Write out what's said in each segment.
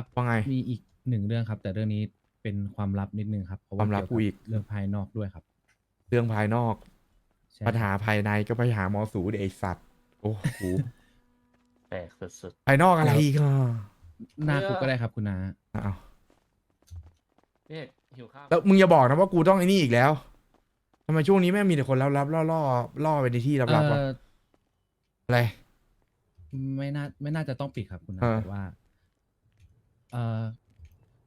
ครับ ว่าไง มีอีกหนึ่งเรื่องครับ แต่เรื่องนี้เป็นความลับนิดนึงครับเพราะความลับเกี่ยกูอีก เรื่องภายนอกด้วยครับเรื่องภายนอก ใช่ปัญหาภายในก็ไปหาหมอสูดิไอสัตว์ โอ้โห แปลกสุดภายนอกอะไรอีกอะหน้าคุกก็ได้ครับคุณนาอ้าวๆพี่เอกหิวข้าวแล้วมึงอย่าบอกนะว่ากูต้องไอ้นี่อีกแล้วทำไมช่วงนี้แม่งมีแต่คนลับๆล่อล่อๆล่อไปในที่ลับๆวะเอ่ออะไร ไม่น่าไม่น่าจะต้องปิดครับคุณนาเออ แต่ว่า เอ่อ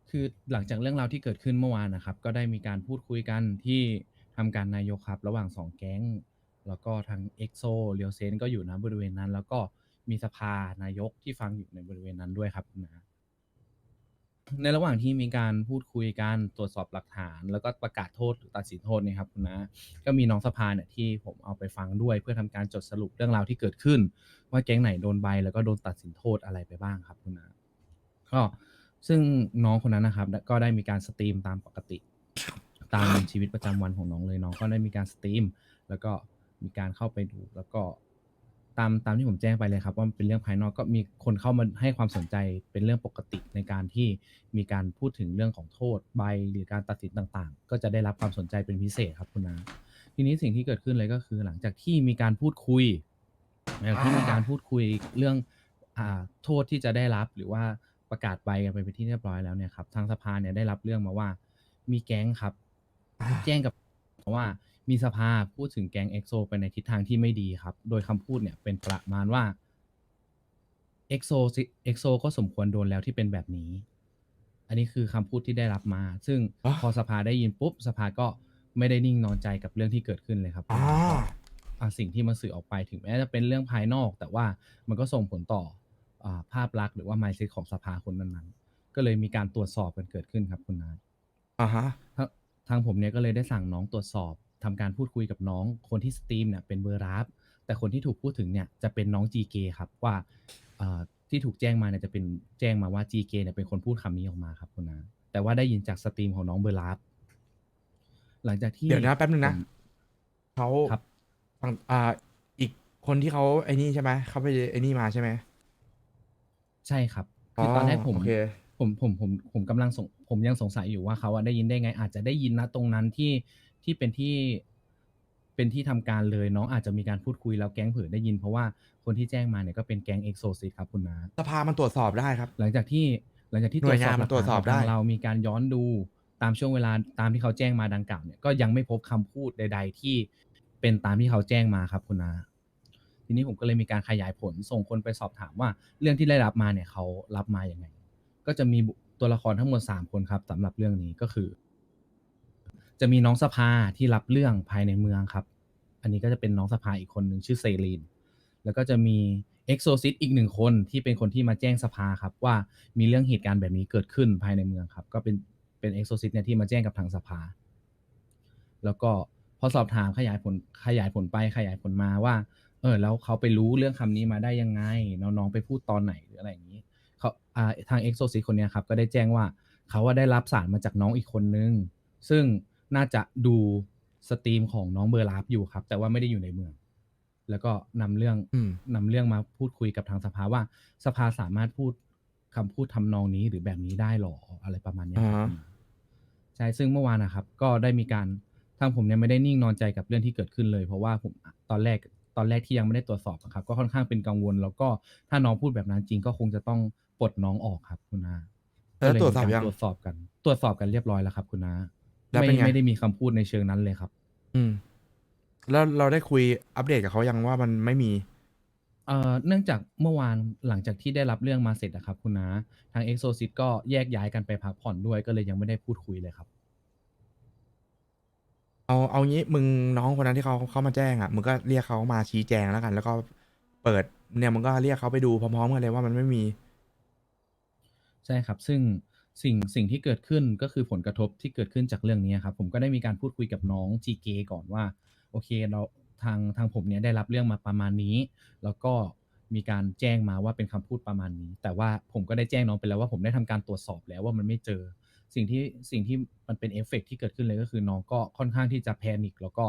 คือหลังจากเรื่องราวที่เกิดขึ้นเมื่อวานนะครับ ก็ได้มีการพูดคุยกันที่ทำการนายกครับ ระหว่างสองแก๊ง แล้วก็ทางเอ็กโซเรียวเซนก็อยู่ณบริเวณนั้น แล้วก็มีสภานายกที่ฟังอยู่ในบริเวณนั้นด้วยครับคุณนาในระหว่างที่มีการพูดคุยกันตรวจสอบหลักฐาน แล้วก็ประกาศโทษหรือตัดสินโทษเนี่ยครับคุณนะ ก็มีน้องสภาเนี่ยที่ผมเอาไปฟังด้วย เพื่อทำการจดสรุปเรื่องราวที่เกิดขึ้น ว่าแก๊งไหนโดนใบแล้วก็โดนตัดสินโทษอะไรไปบ้างครับคุณนะก็ ซึ่งน้องคนนั้นนะครับ ก็ได้มีการสตรีมตามปกติ ตามชีวิตประจำวันของน้องเลยน้องก็ได้มีการสตรีม แล้วก็มีการเข้าไปดู แล้วก็ตามตามที่ผมแจ้งไปเลยครับ ว่ามันเป็นเรื่องภายนอกก็มีคนเข้ามาให้ความสนใจเป็นเรื่องปกติในการที่มีการพูดถึงเรื่องของโทษใบหรือการตัดสินต่างๆ ก็จะได้รับความสนใจเป็นพิเศษครับคุณนาทีนี้สิ่งที่เกิดขึ้นเลยก็คือ หลังจากที่มีการพูดคุยหลังจากที่มีการพูดคุยเรื่องอ่าโทษที่จะได้รับหรือว่า ประกาศใบกันไปเป็นที่เรียบร้อยแล้วเนี่ยครับทางสภาเนี่ยได้รับเรื่องมาว่า มีแก๊งครับ แจ้งกับว่ามีสภาพูดถึงแก๊งเอ็กโซไปในทิศทางที่ไม่ดีครับ โดยคำพูดเนี่ยเป็นประมาณว่าเอ็กโซเอ็กโซก็สมควรโดนแล้วที่เป็นแบบนี้ อันนี้คือคำพูดที่ได้รับมา ซึ่งอะพอสภาได้ยินปุ๊บ สภาก็ไม่ได้นิ่งนอนใจกับเรื่องที่เกิดขึ้นเลยครับอ่าอะสิ่งที่มันสื่อออกไปถึงแม้จะเป็นเรื่องภายนอก แต่ว่ามันก็ส่งผลต่ออา ภาพลักษณ์หรือว่า mindset ของสภาคนนั้นๆ ก็เลยมีการตรวจสอบกันเกิดขึ้นครับคุณนาอ่าฮะทางทางผมเนี่ยก็เลยได้สั่งน้องตรวจสอบทำการพูดคุยกับน้อง คนที่สตรีมเนี่ยเป็นเบอร์รับแต่คนที่ถูกพูดถึงเนี่ยจะเป็นน้อง GK ครับว่าเอ่อที่ถูกแจ้งมาเนี่ยจะเป็นแจ้งมาว่า GK เนี่ยเป็นคนพูดคำนี้ออกมาครับคุณนาแต่ว่าได้ยินจากสตรีมของน้องเบอร์รับหลังจากที่เดี๋ยวนะแป๊บนึงนะผมเขาครับฝั่งอ่าอีกคนที่เขาไอ้นี่ใช่ไหมเขาไปไอ้นี่มาใช่ไหม ใช่ครับ คือตอนแรกผมโอเค ผมผมผมผมกำลังสงผมยังสงสัยอยู่ว่าเขาอะได้ยินได้ไง อาจจะได้ยินนะตรงนั้นที่ที่เป็นที่เป็นที่ทำการเลยน้องอาจจะมีการพูดคุยแล้วแก๊งเผื่อได้ยินเพราะว่าคนที่แจ้งมาเนี่ยก็เป็นแก๊งเอ็กโซซิตครับคุณนาสภามันตรวจสอบได้ครับ หลังจากที่หลังจากที่หน่วยงานมันตรวจสอบได้ทางเรามีการย้อนดูตามช่วงเวลาตามที่เขาแจ้งมาดังกล่าวเนี่ยก็ยังไม่พบคำพูดใด ๆ ที่เป็นตามที่เขาแจ้งมาครับคุณนา ทีนี้ผมก็เลยมีการขยายผลส่งคนไปสอบถามว่า เรื่องที่ได้รับมาเนี่ยเขารับมาอย่างไง ก็จะมีตัวละครทั้งหมด 3 คนครับสำหรับเรื่องนี้ก็คือ จะมีน้องสภาที่รับเรื่องภายในเมืองครับ อันนี้ก็จะเป็นน้องสภาอีกคนหนึ่งชื่อเซรีนแล้วก็จะมีเอ็กโซซิตอีกหนึ่งคนที่เป็นคนที่มาแจ้งสภาครับ ว่ามีเรื่องเหตุการณ์แบบนี้เกิดขึ้นภายในเมืองครับ ก็เป็นเป็นเอ็กโซซิตเนี่ยที่มาแจ้งกับทางสภา แล้วก็พอสอบถามขยายผลขยายผลไปขยายผลมาว่า เออแล้วเขาไปรู้เรื่องคำนี้มาได้ยังไง น้องๆไปพูดตอนไหนหรืออะไรอย่างนี้เขาอ่าทางเอ็กโซซิตคนเนี้ยครับก็ได้แจ้งว่าเขาว่าได้รับสารมาจากน้องอีกคนนึง ซึ่งน่าจะดูสตรีมของน้องเบอร์ลาฟอยู่ครับ แต่ว่าไม่ได้อยู่ในเมือง แล้วก็นำเรื่องอืมนำเรื่องมาพูดคุยกับทางสภาว่า สภาสามารถพูดคำพูดทำนองนี้หรือแบบนี้ได้หรออะไรประมาณเนี้ยครับอ่าใช่ซึ่งเมื่อวานนะครับ ก็ได้มีการทางผมเนี่ยไม่ได้นิ่งนอนใจกับเรื่องที่เกิดขึ้นเลย เพราะว่าผมตอนแรก ตอนแรกที่ยังไม่ได้ตรวจสอบอะครับก็ค่อนข้างเป็นกังวล แล้วก็ถ้าน้องพูดแบบนั้นจริงก็คงจะต้องปลดน้องออกครับคุณนาแล้วก็เยตรวจสอบมียักางตรวจสอบกัน ตรวจสอบกันเรียบร้อยแล้วครับ คุณนาแล้วไม่เป็นไง ไม่ได้มีคำพูดในเชิงนั้นเลยครับ อืม แล้วเราได้คุยอัปเดตกับเขายังว่ามันไม่มี เอ่อเนื่องจากเมื่อวานหลังจากที่ได้รับเรื่องมาเสร็จนะครับคุณนาทางเอ็กโซซิตก็แยกย้ายกันไปพักผ่อนด้วยก็เลยยังไม่ได้พูดคุยเลยครับ เอาเอางี้มึงน้องคนนั้นที่เขาเขามาแจ้งอะมึงก็เรียกเขามาชี้แจงแล้วกัน แล้วก็เปิดเนี่ยมึงก็เรียกเขาไปดูพร้อมๆกันเลยว่ามันไม่มี ใช่ครับ ซึ่งสิ่งสิ่งที่เกิดขึ้นก็คือผลกระทบที่เกิดขึ้นจากเรื่องนี้ครับผมก็ได้มีการพูดคุยกับน้อง GK ก่อนว่า โอเคเราทางทางผมเนี่ยได้รับเรื่องมาประมาณนี้ แล้วก็มีการแจ้งมาว่าเป็นคำพูดประมาณนี้ แต่ว่าผมก็ได้แจ้งน้องไปแล้วว่าผมได้ทำการตรวจสอบแล้วว่ามันไม่เจอ สิ่งที่สิ่งที่มันเป็นเอฟเฟกต์ที่เกิดขึ้นเลยก็คือน้องก็ค่อนข้างที่จะแพนิคแล้วก็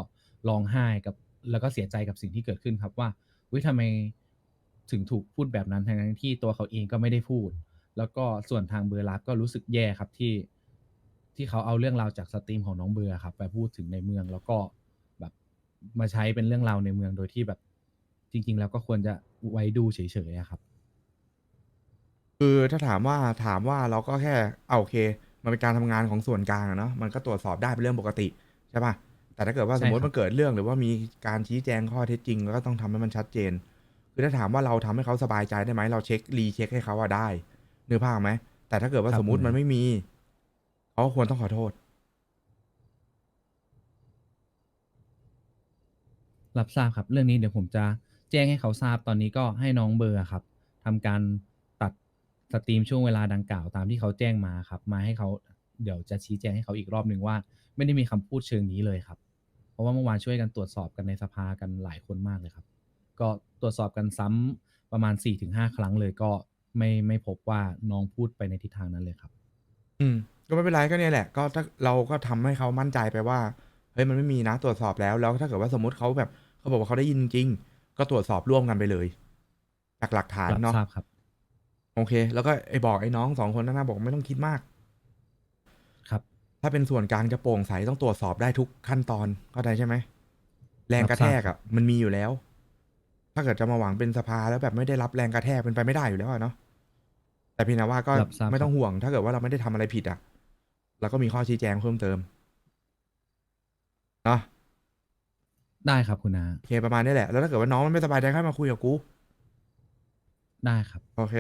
ร้องไห้กับแล้วก็เสียใจกับสิ่งที่เกิดขึ้นครับว่าวิทำไมถึงถูกพูดแบบนั้นทั้งที่ตัวเขาเองก็ไม่ได้พูด แล้วก็ส่วนทางเบอร์รักก็รู้สึกแย่ครับที่ ที่เขาเอาเรื่องราวจากสตรีมของน้องเบอร์ครับไปพูดถึงในเมืองแล้วก็แบบมาใช้เป็นเรื่องราวในเมืองโดยที่แบบจริง ๆ แล้วก็ควรจะไว้ดูเฉยๆอะครับ คือถ้าถามว่าถามว่าเราก็แค่เอาโอเค มันเป็นการทำงานของส่วนกลางอะเนาะมันก็ตรวจสอบได้เป็นเรื่องปกติใช่ปะแต่ถ้าเกิดว่าใช่สมมติครับมันเกิดเรื่องหรือว่ามีการชี้แจงข้อเท็จจริงก็ต้องทำให้มันชัดเจน คือถ้าถามว่าเราทำให้เขาสบายใจได้ไหมเราเช็ครีเช็คให้เขาอะได้นึกภาพไหมแต่ถ้าเกิดว่าครับสมมติผมมันไม่มีเขาก็ควรต้องขอโทษ รับทราบครับ เรื่องนี้เดี๋ยวผมจะแจ้งให้เขาทราบตอนนี้ก็ให้น้องเบอร์อะครับทำการตัด สตรีมช่วงเวลาดังกล่าวตามที่เขาแจ้งมาครับ มาให้เขาเดี๋ยวจะชี้แจงให้เขาอีกรอบหนึ่งว่า ไม่ได้มีคำพูดเชิงนี้เลยครับ เพราะว่าเมื่อวานช่วยกันตรวจสอบกันในสภากันหลายคนมากเลยครับ ก็ตรวจสอบกันซ้ำประมาณ4-5ครั้งเลยก็ไม่ไม่พบว่าน้องพูดไปในทิศทางนั้นเลยครับ อืมก็ไม่เป็นไรก็เนี่ยแหละ ก็ถ้าเราก็ทำให้เขามั่นใจไปว่าเฮ้ยมันไม่มีนะตรวจสอบแล้วแล้วถ้าเกิดว่าสมมติเขาแบบเขาบอกว่าเขาได้ยินจริงๆก็ตรวจสอบร่วมกันไปเลยจากหลักฐานรับเนาะ ทราบครับ โอเค แล้วก็ไอ้บอกไอ้น้องสองคนนั้นนะบอกไม่ต้องคิดมาก ครับ ถ้าเป็นส่วนกลางจะโปร่งใสต้องตรวจสอบได้ทุกขั้นตอนเข้าใจใช่ไหมแรงกระแทกรับทราบครัอะบมันมีอยู่แล้ว ถ้าเกิดจะมาหวังเป็นสภาแล้วแบบไม่ได้รับแรงกระแทกเป็นไปไม่ได้อยู่แล้วอะเนาะแต่เพียงแต่ว่าก็รับทราบไม่ต้องครับห่วง ถ้าเกิดว่าเราไม่ได้ทำอะไรผิดอะเราก็มีข้อชี้แจงเพิ่มเติมเนาะได้ครับคุณนาโอเคประมาณนี้แหละแล้วถ้าเกิดว่าน้องมันไม่สบายใจค่อยมาคุยกับกู ได้ครับ โอเค